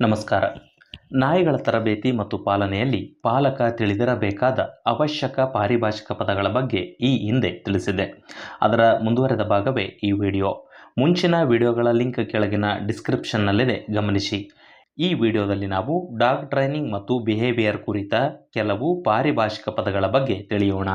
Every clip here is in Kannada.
ನಮಸ್ಕಾರ. ನಾಯಿಗಳ ತರಬೇತಿ ಮತ್ತು ಪಾಲನೆಯಲ್ಲಿ ಪಾಲಕ ತಿಳಿದಿರಬೇಕಾದ ಅವಶ್ಯಕ ಪಾರಿಭಾಷಿಕ ಪದಗಳ ಬಗ್ಗೆ ಈ ಹಿಂದೆ ತಿಳಿಸಿದೆ ಅದರ ಮುಂದುವರೆದ ಭಾಗವೇ ಈ ವಿಡಿಯೋ. ಮುಂಚಿನ ವಿಡಿಯೋಗಳ ಲಿಂಕ್ ಕೆಳಗಿನ ಡಿಸ್ಕ್ರಿಪ್ಷನ್ನಲ್ಲಿದೆ. ಗಮನಿಸಿ. ಈ ವಿಡಿಯೋದಲ್ಲಿ ನಾವು ಡಾಗ್ ಟ್ರೈನಿಂಗ್ ಮತ್ತು ಬಿಹೇವಿಯರ್ ಕುರಿತ ಕೆಲವು ಪಾರಿಭಾಷಿಕ ಪದಗಳ ಬಗ್ಗೆ ತಿಳಿಯೋಣ.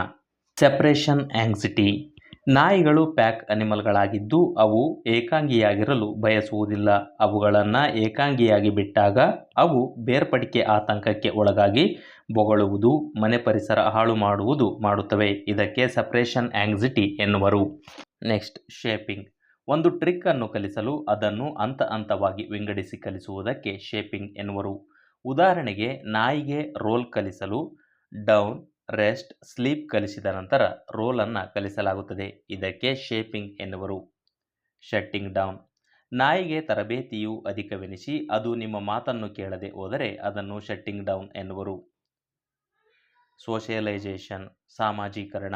Separation anxiety. ನಾಯಿಗಳು ಪ್ಯಾಕ್ ಅನಿಮಲ್ಗಳಾಗಿದ್ದು ಅವು ಏಕಾಂಗಿಯಾಗಿರಲು ಬಯಸುವುದಿಲ್ಲ. ಅವುಗಳನ್ನು ಏಕಾಂಗಿಯಾಗಿ ಬಿಟ್ಟಾಗ ಅವು ಬೇರ್ಪಡಿಕೆ ಆತಂಕಕ್ಕೆ ಒಳಗಾಗಿ ಬೊಗಳುವುದು, ಮನೆ ಪರಿಸರ ಹಾಳು ಮಾಡುವುದು ಮಾಡುತ್ತವೆ. ಇದಕ್ಕೆ ಸಪ್ರೇಷನ್ ಆಂಗ್ಸಿಟಿ ಎನ್ನುವರು. Next, shaping. ಒಂದು ಟ್ರಿಕ್ ಅನ್ನು ಕಲಿಸಲು ಅದನ್ನು ಹಂತ ಹಂತವಾಗಿ ವಿಂಗಡಿಸಿ ಕಲಿಸುವುದಕ್ಕೆ ಶೇಪಿಂಗ್ ಎನ್ನುವರು. ಉದಾಹರಣೆಗೆ, ನಾಯಿಗೆ ರೋಲ್ ಕಲಿಸಲು ಡೌನ್ ರೆಸ್ಟ್, ಸ್ಲೀಪ್ ಕಲಿಸಿದ ನಂತರ ರೋಲನ್ನು ಕಲಿಸಲಾಗುತ್ತದೆ. ಇದಕ್ಕೆ ಶೇಪಿಂಗ್ ಎನ್ನುವರು. Shutting down. ನಾಯಿಗೆ ತರಬೇತಿಯು ಅಧಿಕವೆನಿಸಿ ಅದು ನಿಮ್ಮ ಮಾತನ್ನು ಕೇಳದೆ ಹೋದರೆ ಅದನ್ನು ಶಟ್ಟಿಂಗ್ ಡೌನ್ ಎನ್ನುವರು. ಸೋಷಿಯಲೈಸೇಷನ್, ಸಾಮಾಜೀಕರಣ.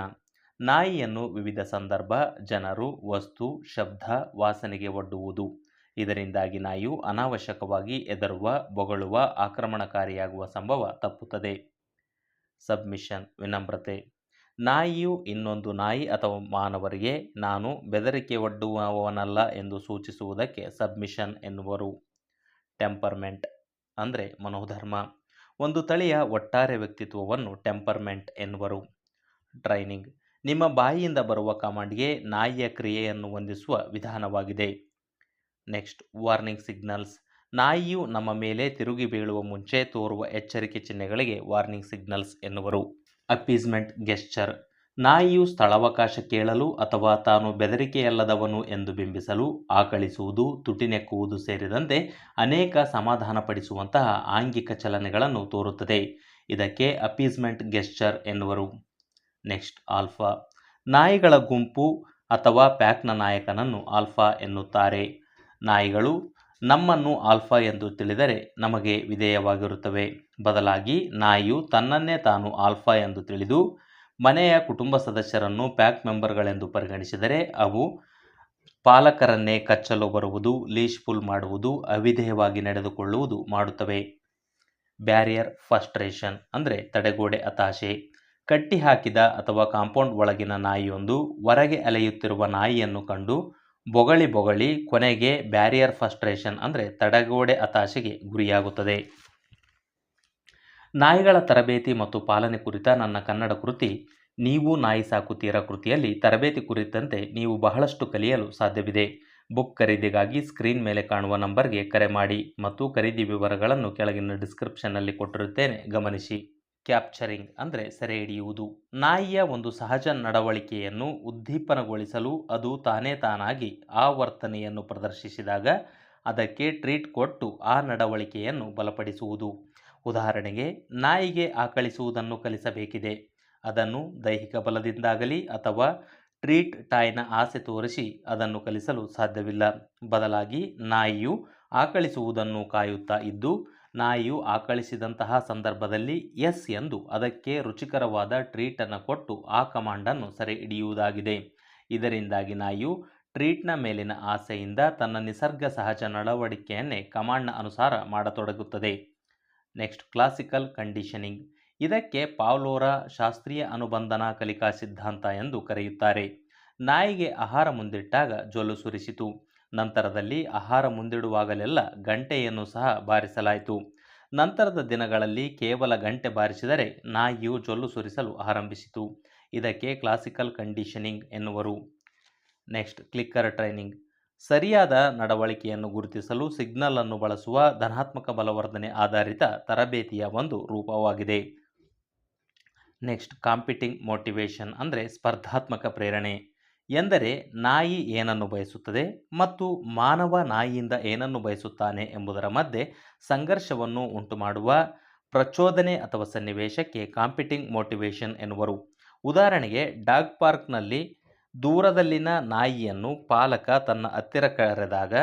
ನಾಯಿಯನ್ನು ವಿವಿಧ ಸಂದರ್ಭ, ಜನರು, ವಸ್ತು, ಶಬ್ದ, ವಾಸನೆಗೆ ಒಡ್ಡುವುದು. ಇದರಿಂದಾಗಿ ನಾಯಿಯು ಅನಾವಶ್ಯಕವಾಗಿ ಎದರುವ ಬೊಗಳುವ, ಆಕ್ರಮಣಕಾರಿಯಾಗುವ ಸಂಭವ ತಪ್ಪುತ್ತದೆ. ಸಬ್ಮಿಷನ್ ವಿನಮ್ರತೆ. ನಾಯಿಯು ಇನ್ನೊಂದು ನಾಯಿ ಅಥವಾ ಮಾನವರಿಗೆ ನಾನು ಬೆದರಿಕೆ ಒಡ್ಡುವವನಲ್ಲ ಎಂದು ಸೂಚಿಸುವುದಕ್ಕೆ ಸಬ್ಮಿಷನ್ ಎನ್ನುವರು. ಟೆಂಪರ್ಮೆಂಟ್ ಅಂದರೆ ಮನೋಧರ್ಮ. ಒಂದು ತಳಿಯ ಒಟ್ಟಾರೆ ವ್ಯಕ್ತಿತ್ವವನ್ನು ಟೆಂಪರ್ಮೆಂಟ್ ಎನ್ನುವರು. ಟ್ರೈನಿಂಗ್ ನಿಮ್ಮ ಬಾಯಿಯಿಂದ ಬರುವ ಕಮಾಂಡ್ಗೆ ನಾಯಿಯ ಕ್ರಿಯೆಯನ್ನು ಹೊಂದಿಸುವ ವಿಧಾನವಾಗಿದೆ. ನೆಕ್ಸ್ಟ್ ವಾರ್ನಿಂಗ್ ಸಿಗ್ನಲ್ಸ್ ನಾಯಿಯು ನಮ್ಮ ಮೇಲೆ ತಿರುಗಿ ಬೀಳುವ ಮುಂಚೆ ತೋರುವ ಎಚ್ಚರಿಕೆ ಚಿಹ್ನೆಗಳಿಗೆ ವಾರ್ನಿಂಗ್ ಸಿಗ್ನಲ್ಸ್ ಎನ್ನುವರು. Appeasement gesture. ನಾಯಿಯು ಸ್ಥಳಾವಕಾಶ ಕೇಳಲು ಅಥವಾ ತಾನು ಬೆದರಿಕೆಯಲ್ಲದವನು ಎಂದು ಬಿಂಬಿಸಲು, ಆಕಳಿಸುವುದು ತುಟಿನೆಕ್ಕುವುದು ಸೇರಿದಂತೆ ಅನೇಕ ಸಮಾಧಾನಪಡಿಸುವಂತಹ ಆಂಗಿಕ ಚಲನೆಗಳನ್ನು ತೋರುತ್ತದೆ. ಇದಕ್ಕೆ ಅಪೀಸ್ಮೆಂಟ್ ಗೆಸ್ಚರ್ ಎನ್ನುವರು. Next alpha. ನಾಯಿಗಳ ಗುಂಪು ಅಥವಾ ಪ್ಯಾಕ್ನ ನಾಯಕನನ್ನು ಆಲ್ಫಾ ಎನ್ನುತ್ತಾರೆ. ನಾಯಿಗಳು ನಮ್ಮನ್ನು ಆಲ್ಫಾ ಎಂದು ತಿಳಿದರೆ ನಮಗೆ ವಿಧೇಯವಾಗಿರುತ್ತವೆ. ಬದಲಾಗಿ ನಾಯಿಯು ತನ್ನನ್ನೇ ತಾನು ಆಲ್ಫಾ ಎಂದು ತಿಳಿದು ಮನೆಯ ಕುಟುಂಬ ಸದಸ್ಯರನ್ನು ಪ್ಯಾಕ್ ಮೆಂಬರ್ಗಳೆಂದು ಪರಿಗಣಿಸಿದರೆ ಅವು ಪಾಲಕರನ್ನೇ ಕಚ್ಚಲು ಬರುವುದು ಲೀಶ್ ಪುಲ್ ಮಾಡುವುದು, ಅವಿಧೇಯವಾಗಿ ನಡೆದುಕೊಳ್ಳುವುದು ಮಾಡುತ್ತವೆ. ಬ್ಯಾರಿಯರ್ ಫಸ್ಟ್ರೇಷನ್ ಅಂದರೆ ತಡೆಗೋಡೆ ಹತಾಶೆ. ಕಟ್ಟಿ ಹಾಕಿದ ಅಥವಾ ಕಾಂಪೌಂಡ್ ಒಳಗಿನ ನಾಯಿಯೊಂದು ಹೊರಗೆ ಅಲೆಯುತ್ತಿರುವ ನಾಯಿಯನ್ನು ಕಂಡು ಬೊಗಳಿ ಬೊಗಳಿ ಕೊನೆಗೆ ಬ್ಯಾರಿಯರ್ ಫಸ್ಟ್ರೇಷನ್ ಅಂದರೆ ತಡೆಗೋಡೆ ಹತಾಶೆಗೆ ಗುರಿಯಾಗುತ್ತದೆ. ನಾಯಿಗಳ ತರಬೇತಿ ಮತ್ತು ಪಾಲನೆ ಕುರಿತ ನನ್ನ ಕನ್ನಡ ಕೃತಿ, ನೀವು ನಾಯಿ ಸಾಕುತ್ತೀರ ಕೃತಿಯಲ್ಲಿ ತರಬೇತಿ ಕುರಿತಂತೆ ನೀವು ಬಹಳಷ್ಟು ಕಲಿಯಲು ಸಾಧ್ಯವಿದೆ. ಬುಕ್ ಖರೀದಿಗಾಗಿ ಸ್ಕ್ರೀನ್ ಮೇಲೆ ಕಾಣುವ ನಂಬರ್ಗೆ ಕರೆ ಮಾಡಿ ಮತ್ತು ಖರೀದಿ ವಿವರಗಳನ್ನು ಕೆಳಗಿನ ಡಿಸ್ಕ್ರಿಪ್ಷನ್ನಲ್ಲಿ ಕೊಟ್ಟಿರುತ್ತೇನೆ, ಗಮನಿಸಿ. ಕ್ಯಾಪ್ಚರಿಂಗ್ ಅಂದರೆ ಸೆರೆ ಹಿಡಿಯುವುದು ನಾಯಿಯ ಒಂದು ಸಹಜ ನಡವಳಿಕೆಯನ್ನು ಉದ್ದೀಪನಗೊಳಿಸಲು ಅದು ತಾನೇ ತಾನಾಗಿ ಆ ವರ್ತನೆಯನ್ನು ಪ್ರದರ್ಶಿಸಿದಾಗ ಅದಕ್ಕೆ ಟ್ರೀಟ್ ಕೊಟ್ಟು ಆ ನಡವಳಿಕೆಯನ್ನು ಬಲಪಡಿಸುವುದು. ಉದಾಹರಣೆಗೆ, ನಾಯಿಗೆ ಆಕಳಿಸುವುದನ್ನು ಕಲಿಸಬೇಕಿದೆ. ಅದನ್ನು ದೈಹಿಕ ಬಲದಿಂದಾಗಲಿ ಅಥವಾ ಟ್ರೀಟ್ ಟಾಯ್ನ ಆಸೆ ತೋರಿಸಿ ಅದನ್ನು ಕಲಿಸಲು ಸಾಧ್ಯವಿಲ್ಲ. ಬದಲಾಗಿ ನಾಯಿಯು ಆಕಳಿಸುವುದನ್ನು ಕಾಯುತ್ತಾ ಇದ್ದು ನಾಯಿಯು ಆಕಳಿಸಿದಂತಹ ಸಂದರ್ಭದಲ್ಲಿ ಎಸ್ ಎಂದು ಅದಕ್ಕೆ ರುಚಿಕರವಾದ ಟ್ರೀಟನ್ನು ಕೊಟ್ಟು ಆ ಕಮಾಂಡನ್ನು ಸೆರೆ ಹಿಡಿಯುವುದಾಗಿದೆ. ಇದರಿಂದಾಗಿ ನಾಯಿಯು ಟ್ರೀಟ್ನ ಮೇಲಿನ ಆಸೆಯಿಂದ ತನ್ನ ನಿಸರ್ಗ ಸಹಜ ನಡವಳಿಕೆಯನ್ನೇ ಕಮಾಂಡ್ನ ಅನುಸಾರ ಮಾಡತೊಡಗುತ್ತದೆ. Next classical conditioning. ಇದಕ್ಕೆ ಪಾವ್ಲೋರ ಶಾಸ್ತ್ರೀಯ ಅನುಬಂಧನ ಕಲಿಕಾ ಸಿದ್ಧಾಂತ ಎಂದು ಕರೆಯುತ್ತಾರೆ. ನಾಯಿಗೆ ಆಹಾರ ಮುಂದಿಟ್ಟಾಗ ಜೊಲ್ಲು ಸುರಿಸಿತು. ನಂತರದಲ್ಲಿ ಆಹಾರ ಮುಂದಿಡುವಾಗಲೆಲ್ಲ ಗಂಟೆಯನ್ನು ಸಹ ಬಾರಿಸಲಾಯಿತು. ನಂತರದ ದಿನಗಳಲ್ಲಿ ಕೇವಲ ಗಂಟೆ ಬಾರಿಸಿದರೆ ನಾಯಿಯು ಜೊಲ್ಲು ಸುರಿಸಲು ಆರಂಭಿಸಿತು. ಇದಕ್ಕೆ ಕ್ಲಾಸಿಕಲ್ ಕಂಡೀಷನಿಂಗ್ ಎನ್ನುವರು. Next, clicker training. ಸರಿಯಾದ ನಡವಳಿಕೆಯನ್ನು ಗುರುತಿಸಲು ಸಿಗ್ನಲ್ ಅನ್ನು ಬಳಸುವ ಧನಾತ್ಮಕ ಬಲವರ್ಧನೆ ಆಧಾರಿತ ತರಬೇತಿಯ ಒಂದು ರೂಪವಾಗಿದೆ. ನೆಕ್ಸ್ಟ್, ಕಾಂಪಿಟಿಂಗ್ ಮೋಟಿವೇಶನ್ ಅಂದರೆ ಸ್ಪರ್ಧಾತ್ಮಕ ಪ್ರೇರಣೆ. ಎಂದರೆ ನಾಯಿ ಏನನ್ನು ಬಯಸುತ್ತದೆ ಮತ್ತು ಮಾನವ ನಾಯಿಯಿಂದ ಏನನ್ನು ಬಯಸುತ್ತಾನೆ ಎಂಬುದರ ಮಧ್ಯೆ ಸಂಘರ್ಷವನ್ನು ಉಂಟುಮಾಡುವ ಪ್ರಚೋದನೆ ಅಥವಾ ಸನ್ನಿವೇಶಕ್ಕೆ ಕಾಂಪಿಟಿಂಗ್ ಮೋಟಿವೇಶನ್ ಎನ್ನುವರು. ಉದಾಹರಣೆಗೆ, ಡಾಗ್ ಪಾರ್ಕ್ನಲ್ಲಿ ದೂರದಲ್ಲಿನ ನಾಯಿಯನ್ನು ಪಾಲಕ ತನ್ನ ಹತ್ತಿರ ಕರೆದಾಗ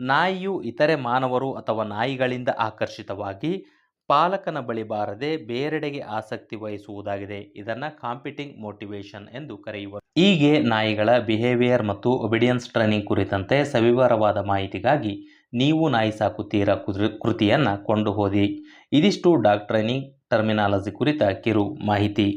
ನಾಯಿಯು ಇತರೆ ಮಾನವರು ಅಥವಾ ನಾಯಿಗಳಿಂದ ಆಕರ್ಷಿತವಾಗಿ ಪಾಲಕನ ಬಳಿ ಬಾರದೆ ಬೇರೆಡೆಗೆ ಆಸಕ್ತಿ ವಹಿಸುವುದಾಗಿದೆ. ಇದನ್ನು ಕಾಂಪಿಟಿಂಗ್ ಮೋಟಿವೇಶನ್ ಎಂದು ಕರೆಯುವ. ಹೀಗೆ ನಾಯಿಗಳ ಬಿಹೇವಿಯರ್ ಮತ್ತು ಒಬಿಡಿಯನ್ಸ್ ಟ್ರೈನಿಂಗ್ ಕುರಿತಂತೆ ಸವಿವರವಾದ ಮಾಹಿತಿಗಾಗಿ ನೀವು ನಾಯಿ ಸಾಕುತ್ತೀರಾ ಕೃತಿಯನ್ನ ಕೊಂಡು ಹೋದಿ ಇದಿಷ್ಟು ಡಾಗ್ ಟ್ರೈನಿಂಗ್ ಟರ್ಮಿನಾಲಜಿ ಕುರಿತ ಕಿರು ಮಾಹಿತಿ.